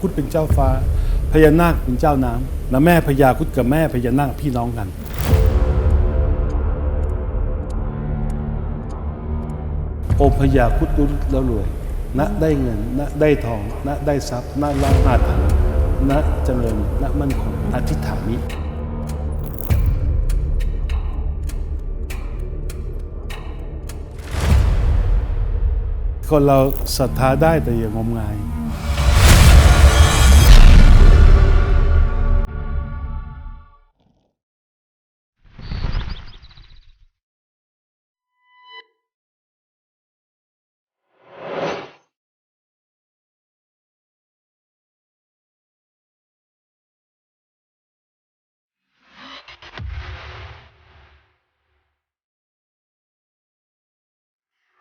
พุทธเป็นเจ้าฟ้าพญานาคเป็นเจ้าน้ำแล้วแม่พญาคุดกับแม่พญานาคพี่น้องกันองพญาคุดรู้แล้วรวยณได้เงินณได้ทองณได้ทรัพย์ณล่าอาถรรพ์ณเจริญณมั่นคงอธิษฐานิคนเราศรัทธาได้แต่อย่างมงาย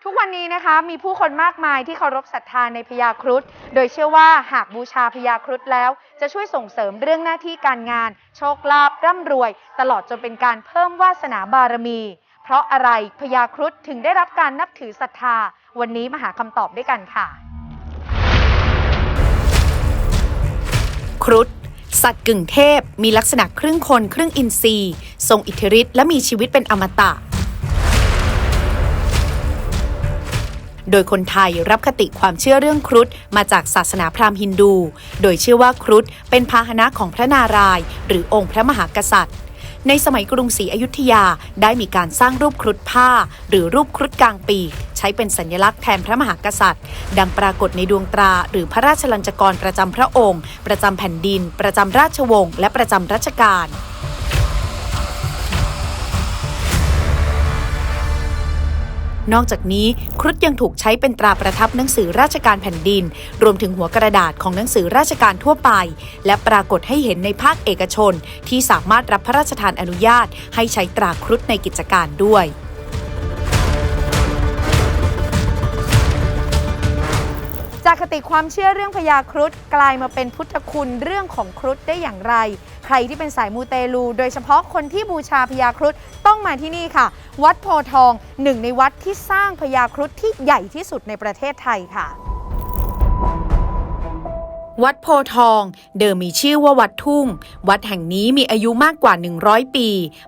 ทุกวันนี้นะคะมีผู้คนมากมายที่เคารพศรัทธาในพญาครุฑโดยเชื่อว่าหากบูชาพญาครุฑแล้ว จะช่วยส่งเสริมเรื่องหน้าที่การงาน โชคลาภร่ำรวย ตลอดจนเป็นการเพิ่มวาสนาบารมี เพราะอะไรพญาครุฑถึงได้รับการนับถือศรัทธา วันนี้มาหาคำตอบด้วยกันค่ะ ครุฑสัตว์กึ่งเทพมีลักษณะครึ่งคนครึ่งอินทรีย์ทรงอิทธิฤทธิ์และมีชีวิตเป็นอมตะ โดยคนไทยรับคติความเชื่อเรื่องครุฑมาจากศาสนาพราหมณ์ฮินดู โดยเชื่อว่าครุฑเป็นพาหนะของพระนารายณ์หรือองค์พระมหากษัตริย์ ในสมัยกรุงศรีอยุธยาได้มีการสร้างรูปครุฑผ้า หรือรูปครุฑกลางปีกใช้เป็นสัญลักษณ์แทนพระมหากษัตริย์ ดังปรากฏในดวงตรา หรือพระราชลัญจกรประจำพระองค์ ประจำแผ่นดิน ประจำราชวงศ์และประจำรัชกาล นอกจากนี้ครุฑยังถูกใช้เป็นตราประทับหนังสือราชการแผ่นดิน รวมถึงหัวกระดาษของหนังสือราชการทั่วไป และปรากฏให้เห็นในภาคเอกชน ที่สามารถรับพระราชทานอนุญาต ให้ใช้ตราครุฑในกิจการด้วย จากคติความเชื่อเรื่องพญาครุฑกลายมาเป็นพุทธคุณเรื่องของครุฑได้อย่างไร ใครที่เป็นสายมูเตลู โดยเฉพาะคนที่บูชาพญาครุฑต้องมาที่นี่ค่ะ วัดโพทองหนึ่งในวัดที่สร้างพญาครุฑที่ใหญ่ที่สุดในประเทศไทยค่ะ วัดโพธิ์ทอง เดิมมีชื่อว่าวัดทุ่ง วัดแห่งนี้มีอายุมากกว่า 100 ปี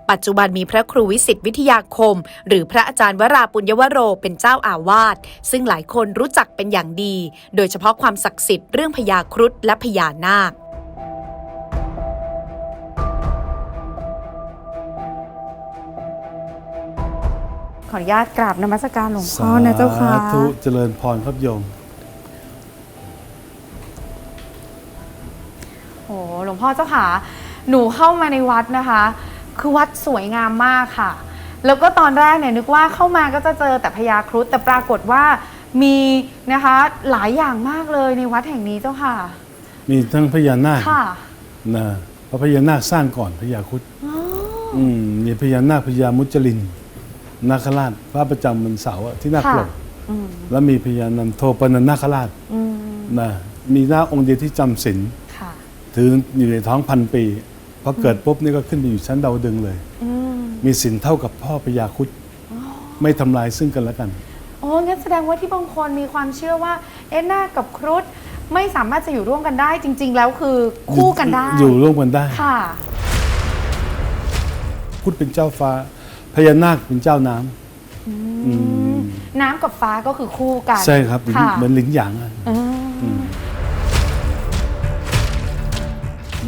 ปัจจุบันมีพระครูวิสิตวิทยาคม หรือพระอาจารย์วราปุญญวโรเป็นเจ้าอาวาสซึ่งหลายคนรู้จักเป็นอย่างดี โดยเฉพาะความศักดิ์สิทธิ์เรื่องพญาครุฑและพญานาคขออนุญาตกราบนมัสการหลวงพ่อนะเจ้าค่ะสาธุเจริญพรครับโยม หลวงพ่อเจ้าค่ะหนูเข้ามาในวัดนะคะ คือวัดสวยงามมากค่ะ แล้วก็ตอนแรกเนี่ยนึกว่าเข้ามาก็จะเจอแต่พญาครุฑแต่ปรากฏว่ามีนะคะหลายอย่างมากเลยในวัดแห่งนี้เจ้าค่ะ มีทั้งพญานาคค่ะนะพระพญานาคสร้างก่อนพญาครุดอืมมีพญานาคพญามุจลินนาคราชพระประจำวันเสาร์อะที่นาคปลกอืมแล้วมีพญานันโทปนันนาคราชอืมนะมีหน้าองค์เดียวที่จำศีลค่ะ ถืออยู่ในท้องพันปีพอเกิดปุ๊บนี่ก็ขึ้นไปอยู่ชั้นดาวดึงส์เลยอืมมีศีลเท่ากับพ่อพญาครุดไม่ทำลายซึ่งกันและกันโอ้งั้นแสดงว่าที่บางคนมีความเชื่อว่าเอ็นนาคกับครุฑไม่สามารถจะอยู่ร่วมกันได้จริง ๆ แล้วคือคู่กันได้ อยู่ร่วมกันได้ค่ะพุทธเป็นเจ้าฟ้าพญานาคเป็นเจ้าน้ำอืมน้ำกับฟ้าก็คือคู่กัน ใช่ครับค่ะเหมือนลิ้นหยางอะ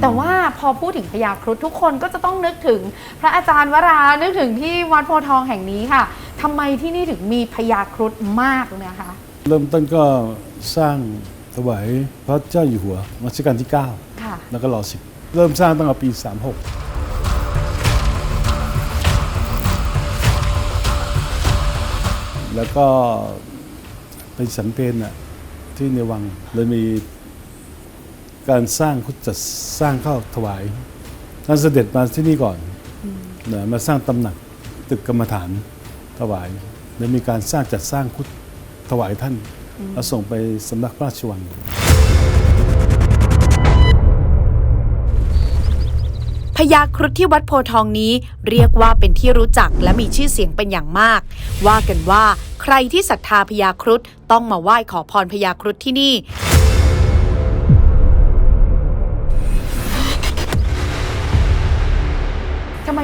แต่ว่าพอพูดถึงพญาครุฑทุกคนก็จะต้องนึกถึงพระอาจารย์วรา นึกถึงที่วัดโพธิ์ทองแห่งนี้ค่ะทำไมที่นี่ถึงมีพญาครุฑมากเลยนะคะ เริ่มต้นก็สร้างถวายพระเจ้าอยู่หัวรัชกาลที่ค่ะ9แล้วก็รอสิบเริ่มสร้างตั้งแต่ปี 36แล้วก็ไปสันเพนน่ะที่ในวังเลยมี การสร้างคุจัดสร้างเข้าถวายท่านเสด็จมาที่นี่ก่อนนะมาสร้างตำหนักตึกกรรมฐานถวายแล้วมีการสร้างจัดสร้างคุดถวายท่านแล้วส่งไปสำนักพระราชวังพญาครุฑที่วัดโพธิ์ทองนี้เรียกว่าเป็นที่รู้จักและมีชื่อเสียงเป็นอย่างมาก ว่ากันว่าใครที่ศรัทธาพญาครุฑต้องมาไหว้ขอพรพญาครุฑที่นี่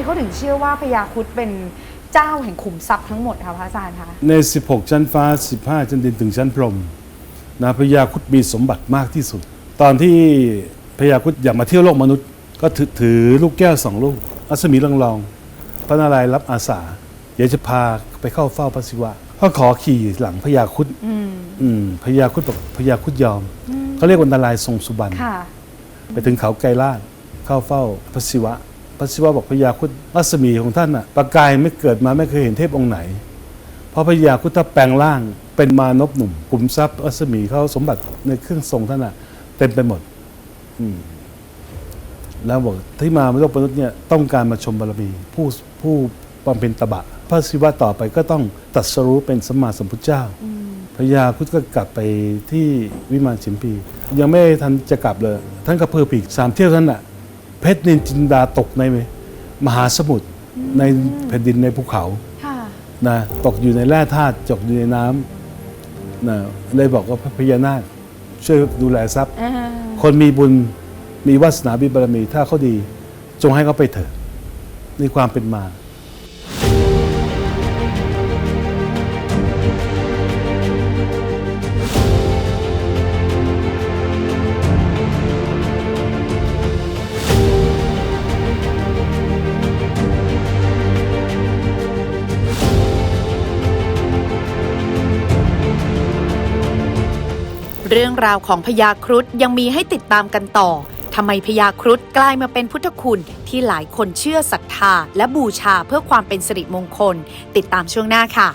เขาถึงเชื่อว่าพญาครุฑเป็นเจ้าแห่งขุมทรัพย์ทั้งหมดคะพระอาจารย์คะใน 16 ชั้นฟ้า 15 ชั้นดินถึงชั้นพรหมนะพญาครุฑมีสมบัติมากที่สุด ตอนที่พญาครุฑอยากมาเที่ยวโลกมนุษย์ ก็ถือถือลูกแก้วสองลูกอัศมีลองลอง พระนารายณ์รับอาสาเดี๋ยวจะพาไปเข้าเฝ้าพระศิวะก็ขอขี่หลังพญาครุฑอืมอืมพญาครุฑบอกพญาครุฑยอมเขาเรียกว่านารายณ์ทรงสุบรรณค่ะ ไปถึงเขาไกรลาดเข้าเฝ้าพระศิวะ พระศิวะบอกพญาครุฑรัศมีของท่านน่ะประกายไม่เกิดมาไม่เคยเห็นเทพองค์ไหน เพราะพญาครุฑถ้าแปลงร่างเป็นมานพหนุ่มกลุ่มทรัพย์รัศมีเขาสมบัติในเครื่องทรงท่านน่ะเต็มไปหมดอมแล้วบอกที่มาโลกมนุษย์เนี่ยต้องการมาชมบารมี ผู้ผู้บำเพ็ญตบะ พระศิวะต่อไปก็ต้องตัดสรู้เป็นสมมาสัมพุทธเจ้าพญาครุฑก็กลับไปที่วิมานชิมพียังไม่ทันจะกลับเลย ท่านก็เพิ่มอีกสามเที่ยวท่านน่ะ เพชรนินจินดาตกในมหาสมุทรในแผ่นดินในภูเขาค่ะนะตกอยู่ในแร่ธาตุตกอยู่ในน้ำนะเลยบอกว่าพระพญานาคช่วยดูแลทรัพย์อ่าคนมีบุญมีวาสนาบิบารมี ถ้าเขาดี จงให้เขาไปเถอะในความเป็นมา เรื่องราวของพญาครุฑยังมีให้ติดตามกันต่อ ทำไมพญาครุฑกลายมาเป็นพุทธคุณที่หลายคนเชื่อศรัทธาและบูชาเพื่อความเป็นสิริมงคล ติดตามช่วงหน้าค่ะ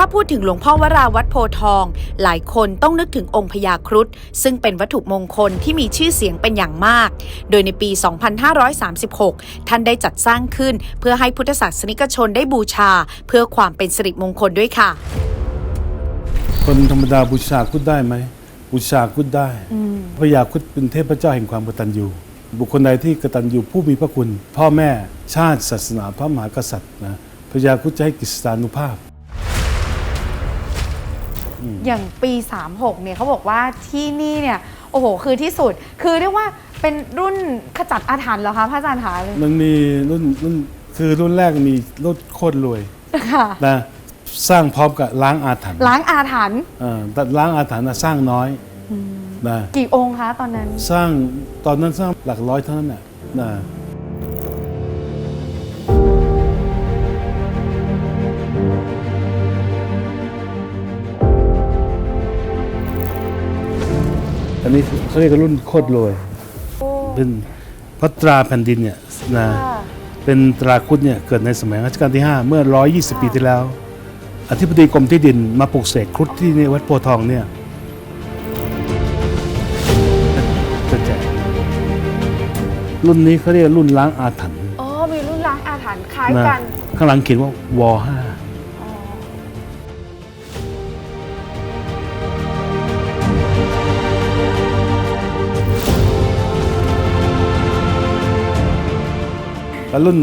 ถ้าพูดถึงหลวงพ่อวราวัดโพทอง หลายคนต้องนึกถึงองค์พญาครุฑซึ่งเป็นวัตถุมงคลที่มีชื่อเสียงเป็นอย่างมาก โดยในปี 2536 ท่านได้จัดสร้างขึ้นเพื่อให้พุทธศาสนิกชนได้บูชา เพื่อความเป็นสิริมงคลด้วยค่ะ คนธรรมดาบูชาครุฑได้ไหมบูชาครุฑได้พระยาครุฑเป็นเทพเจ้าแห่งความกตัญญูบุคคลใดที่กตัญญูผู้มีพระคุณ พ่อแม่ชาติศาสนาพระมหากษัตริย์นะพระยาครุฑจะให้กิจสานุภาพ อย่างปี 36 เนี่ยเขาบอกว่าที่นี่เนี่ยโอ้โหคือที่สุด คือเรียกว่าเป็นรุ่นขจัดอาถรรพ์เหรอคะพระอาจารย์คะมันมีรุ่นรุ่นคือรุ่นแรกมีรุ่นโคตรรวยค่ะนะสร้างพร้อมกับล้างอาถรรพ์ล้างอาถรรพ์อ่าแต่ล้างอาถรรพ์นะสร้างน้อยนะกี่องค์คะตอนนั้น สร้างตอนนั้นสร้างหลักร้อยเท่านั้นน่ะนะ อันนี้เขาเรียกว่ารุ่นโคตรรวย เป็นพระตราแผ่นดินเนี่ยนะค่ะเป็นตราครุฑเนี่ยเกิดในสมัยรัชกาลที่ 5 เมื่อ 120 ปีที่แล้ว อธิบดีกรมที่ดินมาปลูกเสกครุฑที่ในวัดโพธิ์ทองเนี่ยจะแจกรุ่นนี้เขาเรียกรุ่นล้างอาถรรพ์อ๋อ มีรุ่นล้างอาถรรพ์คล้ายนะกัน ข้างหลังเขียนว่าวห้า แล้วรุ่น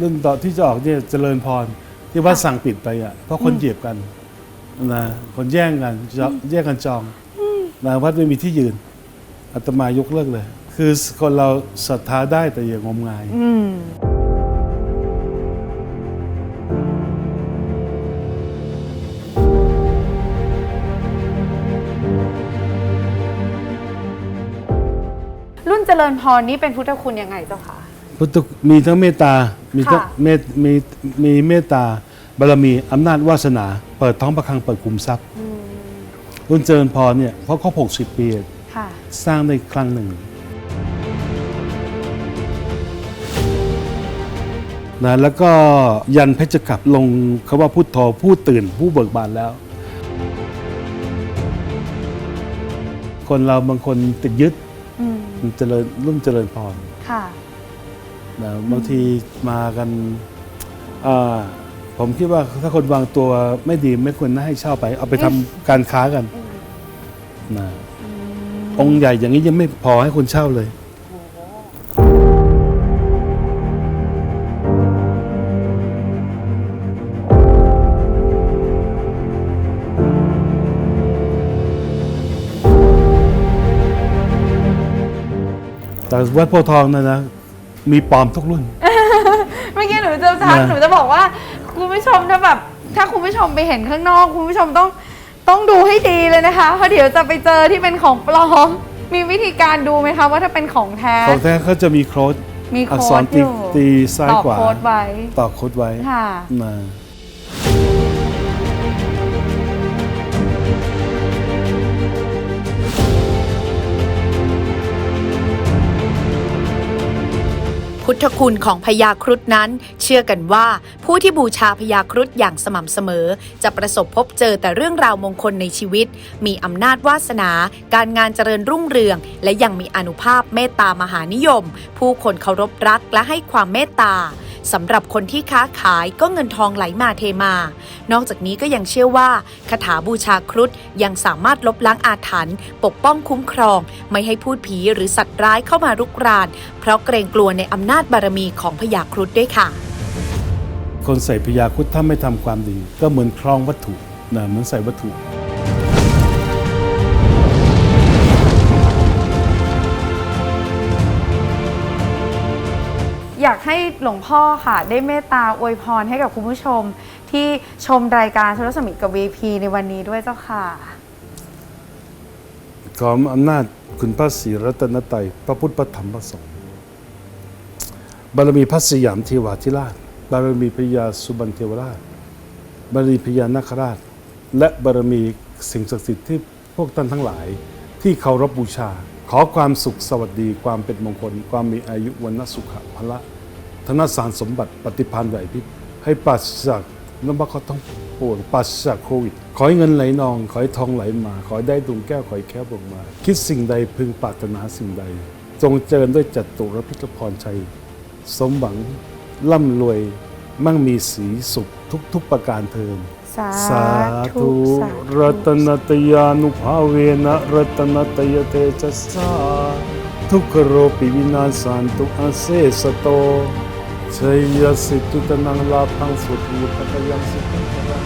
รุ่นต่อที่จะออกเนี่ยเจริญพรที่วัดสั่งปิดไปอะเพราะคนเหยียบกันนะคนแย่งกันจองแย่งกันจองนะวัดไม่มีที่ยืนอาตมายกเลิกเลย คือคนเราศรัทธาได้แต่อย่างงมงายอืมรุ่นเจริญพรนี่เป็นพุทธคุณยังไงเจ้าคะ พุทธมีทั้งเมตตา มีทั้งค่ะ เมตมีมีเมตตาบารมีอำนาจวาสนา เปิดท้องประคังเปิดคุมทรัพย์อืมรุ่นเจริญพรเนี่ยเพราะเขา60 ปี ค่ะ สร้างได้ครั้งหนึ่งนะแล้วก็ยันเพชรกับลงคำว่าพุทโธผู้ตื่นผู้เบิกบานแล้ว คนเราบางคนติดยึดอืมเจริญรุ่นเจริญพร ค่ะ นะบางทีมากันอ่าผมคิดว่าถ้าคนวางตัวไม่ดีไม่ควรให้เช่าไป เอาไปทำการค้ากันนะองค์ใหญ่อย่างนี้ยังไม่พอให้คนเช่าเลย แต่วัดโพธิ์ทองนั่นนะ มีปลอมทุกรุ่น เมื่อกี้หนูจะทักนะ หนูจะบอกว่า คุณผู้ชมถ้าแบบ ถ้าคุณผู้ชมไปเห็นข้างนอก คุณผู้ชมต้องต้องดูให้ดีเลยนะคะ เพราะเดี๋ยวจะไปเจอที่เป็นของปลอม มีวิธีการดูไหมคะว่าถ้าเป็นของแท้ ของแท้เขาจะมีโค้ดมีอักโค้ษรดอตียู่ตีซ้ายต่อขวาโค้ดไว้ ต่อโค้ดไว้ค่ะ มา พุทธคุณของพญาครุฑนั้น เชื่อกันว่าผู้ที่บูชาพญาครุฑอย่างสม่ำเสมอ จะประสบพบเจอแต่เรื่องราวมงคลในชีวิต มีอำนาจวาสนา การงานเจริญรุ่งเรือง และยังมีอนุภาพเมตตามหานิยม ผู้คนเคารพรักและให้ความเมตตา สำหรับคนที่ค้าขายก็เงินทองไหลมาเทมา นอกจากนี้ก็ยังเชื่อว่าคาถาบูชาครุฑยังสามารถลบล้างอาถรรพ์ปกป้องคุ้มครอง ไม่ให้พูดผีหรือสัตว์ร้ายเข้ามารุกราน เพราะเกรงกลัวในอำนาจบารมีของพญาครุฑด้วยค่ะ คนใส่พยาครุดถ้าไม่ทำความดี ก็เหมือนครองวัตถุนะเหมือนใส่วัตถุากให้หลวงพ่อค่ะ ได้เมตตาอวยพรให้กับคุณผู้ชม ที่ชมรายการชลสมิทกับ VP ในวันนี้ด้วยเจ้าค่ะ ขออำนาจคุณพระศรีรัตนตรัยพระพุทธพระธรรมพระสงฆ์บารมีพระสยามเทวาธิราช บารมีพญาสุบรรเทวราช บารมีพญานาคราช และบารมีสิ่งศักดิ์สิทธิ์ที่พวกท่านทั้งหลาย ที่เคารพบูชา ขอความสุขสวัสดี ความเป็นมงคล ความมีอายุวันนสุขะพละ ธนสารสมบัติปฏิพันธ์ไหวพริบให้ปราศจากน้ำบัเขาต้องปวงปราศจากโควิด ขอให้เงินไหลนอง ขอให้ทองไหลมา ขอให้ได้ดวงแก้ว ขอให้แค้วบงมา คิดสิ่งใดพึงปรารถนาสิ่งใด จงเจริญด้วยจัตุรพิทพรชัย สมหวัง ร่ำรวย มั่งมีสีสุขทุกทุกๆประการเทินสาสาธุธุสาธุรัตนตยานุภาเวนะรัตนตยเตชะสาทุกขโรปิวินาสันตุอาเซสโต ชยสิตุตนังลาพังสุทีปัตยังสุตังรัง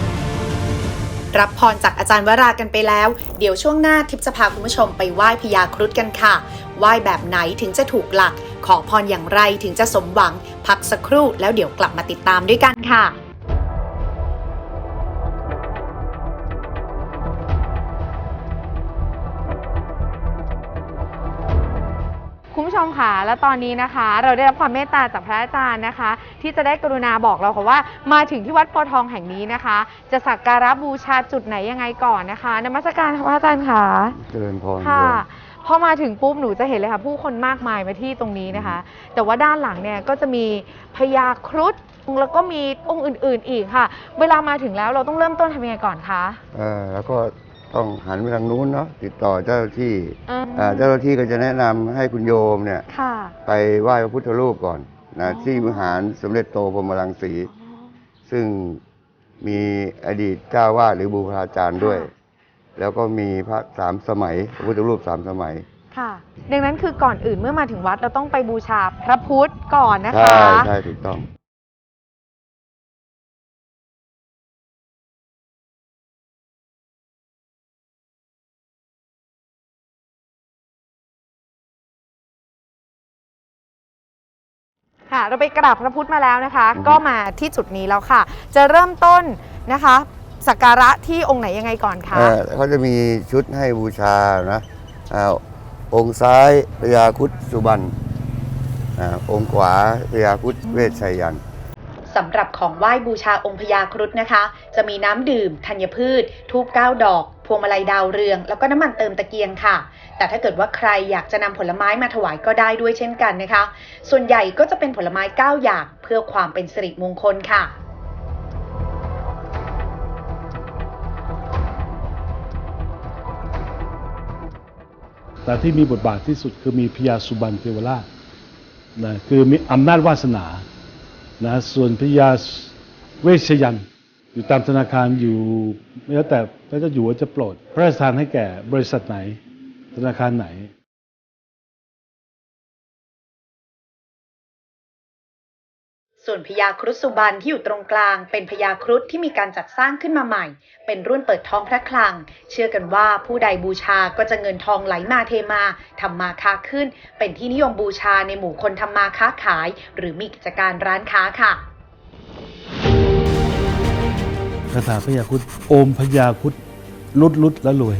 รับพรจากอาจารย์วรากันไปแล้ว เดี๋ยวช่วงหน้าทิพย์จะพาคุณผู้ชมไปไหว้พญาครุฑกันค่ะ ไหว้แบบไหนถึงจะถูกหลัก ขอพรอย่างไรถึงจะสมหวัง พักสักครู่แล้วเดี๋ยวกลับมาติดตามด้วยกันค่ะ และตอนนี้นะคะ เราได้รับความเมตตาจากพระอาจารย์นะคะ ที่จะได้กรุณาบอกเราค่ะว่า มาถึงที่วัดโพธิ์ทองแห่งนี้นะคะ จะสักการะบูชาจุดไหนยังไงก่อนนะคะนมัสการค่ะพระอาจารย์ค่ะเจริญพรค่ะโยมพอมาถึงปุ๊บหนูจะเห็นเลยค่ะ ผู้คนมากมายมาที่ตรงนี้นะคะ แต่ว่าด้านหลังเนี่ยก็จะมีพญาครุฑแล้วก็มีองค์อื่น ๆ อีกค่ะ เวลามาถึงแล้วเราต้องเริ่มต้นทำยังไงก่อนคะเอ่อแล้วก็ ต้องหันไปทางนู้นเนาะติดต่อเจ้าหน้าที่อืมอ่าเจ้าหน้าที่ก็จะแนะนำให้คุณโยมเนี่ย ค่ะ ไปไหว้พระพุทธรูปก่อนนะอ๋อที่วิหารสมเด็จโตพรหมรังสี ซึ่งมีอดีตเจ้าวาดหรือบูชาจารย์ด้วยแล้วก็มีพระสามสมัยพระพุทธรูปสามสมัย ค่ะ ดังนั้นคือก่อนอื่นเมื่อมาถึงวัดเราต้องไปบูชาพระพุทธก่อนนะใช่คะ ใช่ถูกต้อง ค่ะ เราไปกราบพระพุทธมาแล้วนะคะอือฮึก็มาที่จุดนี้แล้วค่ะ จะเริ่มต้นนะคะสักการะที่องค์ไหนยังไงก่อนคะ เอ่อเขาจะมีชุดให้บูชานะอ่าองค์ซ้ายพญาครุดสุบรรณอ่าองค์ขวาพญาครุดเวชชัยยันสำหรับของไหว้บูชาองค์พญาครุฑนะคะ จะมีน้ำดื่มธัญพืช ทูบเก้าดอก พวงมาลัยดาวเรือง แล้วก็น้ำมันเติมตะเกียงค่ะ แต่ถ้าเกิดว่าใครอยากจะนำผลไม้มาถวายก็ได้ด้วยเช่นกันนะคะ ส่วนใหญ่ก็จะเป็นผลไม้ 9 อย่างเพื่อความเป็นสิริมงคลค่ะแต่ที่มีบทบาทที่สุดคือมีพญาสุบรรณเทวราชนะคือมีอำนาจวาสนานะส่วนพญาเวชยันต์ อยู่ตามธนาคารอยู่ไม่แล้วแต่พระเจ้าอยู่จะโปรด พระราชทานให้แก่บริษัทไหน ธนาคารไหนสส่วนพญาครุฑสุบรรณที่อยู่ตรงกลาง เป็นพญาครุฑที่มีการจัดสร้างขึ้นมาใหม่ เป็นรุ่นเปิดท้องพระคลัง เชื่อกันว่าผู้ใดบูชาก็จะเงินทองไหลมาเทมาทำมาค้าขึ้น เป็นที่นิยมบูชาในหมู่คนทำมาค้าขาย หรือมีกิจการร้านค้าค่ะ คาถาพญาครุฑโอมพญาครุฑลุดลุดแล้วรวย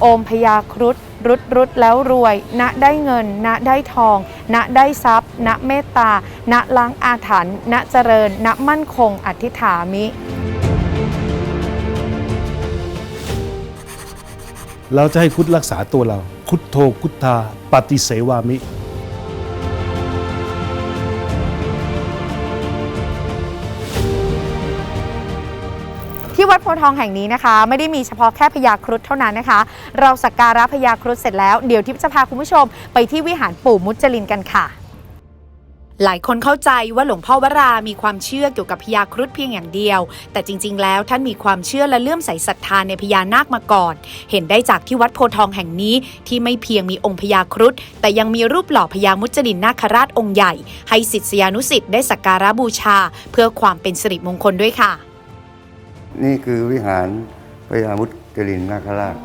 โอมพญาครุฑรุดรุดแล้วรวย ณได้เงิน ณได้ทอง ณได้ทรัพย์ ณเมตตา ณล้างอาถรรพ์ณเจริญ ณมั่นคงอธิษฐามิ เราจะให้ครุฑรักษาตัวเรา คุดโทคุตตาปฏิเสวามิ ทองแห่งนี้นะคะ ไม่ได้มีเฉพาะแค่พญาครุฑเท่านั้นนะคะ เราสักการะพญาครุฑเสร็จแล้วเดี๋ยวทิพย์จะพาคุณผู้ชม ไปที่วิหารปู่มุจลินกันค่ะ หลายคนเข้าใจว่าหลวงพ่อวรามีความเชื่อเกี่ยวกับพญาครุฑเพียงอย่างเดียว แต่จริง ๆ แล้วท่านมีความเชื่อและเลื่อมใสศรัทธาในพญานาคมาก่อน เห็นได้จากที่วัดโพทองแห่งนี้ที่ไม่เพียงมีองค์พญาครุฑแต่ยังมีรูปหล่อพญามุจลินนาคราชองค์ใหญ่ ให้ศิษยานุศิษย์ได้สักการะบูชา เพื่อความเป็นสิริมงคลด้วยค่ะ นี่คือวิหารพญามุจรินนาคราช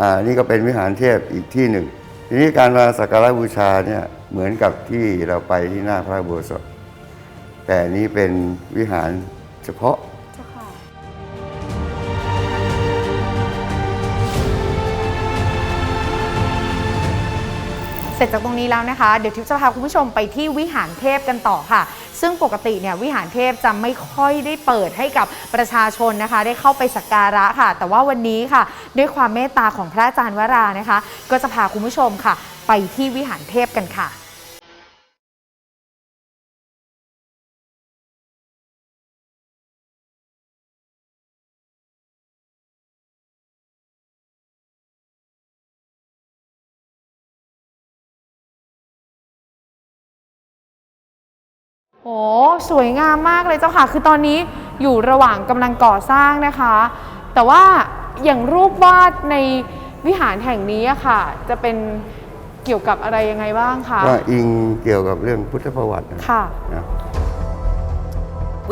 อ่านี่ก็เป็นวิหารเทพอีกที่หนึ่ง ทีนี้การมาสักการะบูชาเนี่ยเหมือนกับที่เราไปที่หน้าพระโบสถแต่นี้เป็นวิหารเฉพาะ สร็จจากตรงนี้แล้วนะคะ เดี๋ยวทิพย์จะพาคุณผู้ชมไปที่วิหารเทพกันต่อค่ะ ซึ่งปกติเนี่ยวิหารเทพจะไม่ค่อยได้เปิดให้กับประชาชนนะคะ ได้เข้าไปสักการะค่ะ แต่ว่าวันนี้ค่ะ ด้วยความเมตตาของพระอาจารย์วรานะคะ ก็จะพาคุณผู้ชมค่ะ ไปที่วิหารเทพกันค่ะ โอ้สวยงามมากเลยเจ้าค่ะ คือตอนนี้อยู่ระหว่างกำลังก่อสร้างนะคะ แต่ว่าอย่างรูปวาดในวิหารแห่งนี้อะค่ะ จะเป็นเกี่ยวกับอะไรยังไงบ้างคะ ก็อิงเกี่ยวกับเรื่องพุทธประวัตินะค่ะ นะ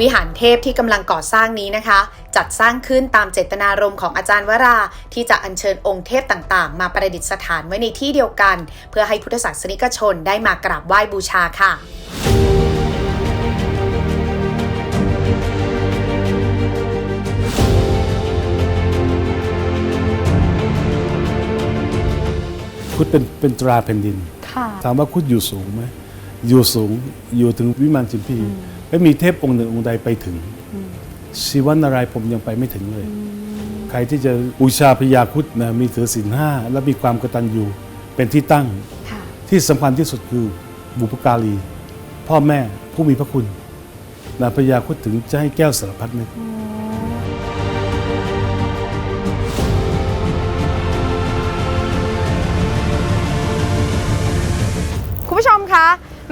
วิหารเทพที่กำลังก่อสร้างนี้นะคะ จัดสร้างขึ้นตามเจตนารมณ์ของอาจารย์วรา ที่จะอัญเชิญองค์เทพต่างๆ มาประดิษฐานไว้ในที่เดียวกัน เพื่อให้พุทธศาสนิกชนได้มากราบไหว้บูชาค่ะ คุดเป็นเป็นตราแผ่นดิน ค่ะ ถามว่าคุดอยู่สูงไหมอยู่สูงอยู่ถึงวิมานจิมพีไม่มีเทพองค์หนึ่งองค์ใดไปถึงศิวานารายณ์ผมยังไปไม่ถึงเลย ใครที่จะบูชาพญาครุดนะมีถือศีลห้าและมีความกตัญญูเป็นที่ตั้ง ค่ะ ที่สำคัญที่สุดคือบุพการี พ่อแม่ผู้มีพระคุณนะพญาครุดถึงจะให้แก้วสารพัดนึกคุณ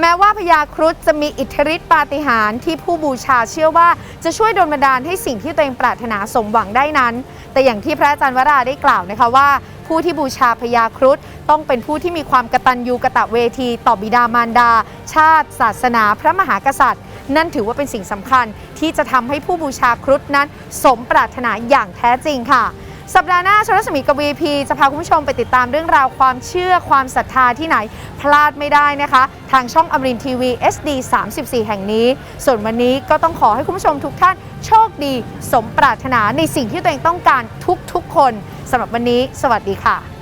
แม้ว่าพญาครุฑจะมีอิทธิฤทธิปาฏิหาริย์ที่ผู้บูชาเชื่อว่าจะช่วยดลบันดาลให้สิ่งที่ตัวเองปรารถนาสมหวังได้นั้น แต่อย่างที่พระอาจารย์วราได้กล่าวนะคะว่า ผู้ที่บูชาพญาครุฑต้องเป็นผู้ที่มีความกตัญญูกะตะเวทีต่อบิดามารดา ชาติ ศาสนา พระมหากษัตริย์ นั่นถือว่าเป็นสิ่งสำคัญที่จะทำให้ผู้บูชาครุฑนั้น สมปรารถนาอย่างแท้จริงค่ะ สัปดาห์หน้าชนรัศมีกับ VP จะพาคุณผู้ชมไปติดตามเรื่องราวความเชื่อความศรัทธาที่ไหนพลาดไม่ได้นะคะ ทางช่องอมรินทีวี SD 34 แห่งนี้ ส่วนวันนี้ก็ต้องขอให้คุณผู้ชมทุกท่านโชคดี สมปรารถนาในสิ่งที่ตัวเองต้องการทุกๆคนสำหรับวันนี้ สวัสดีค่ะ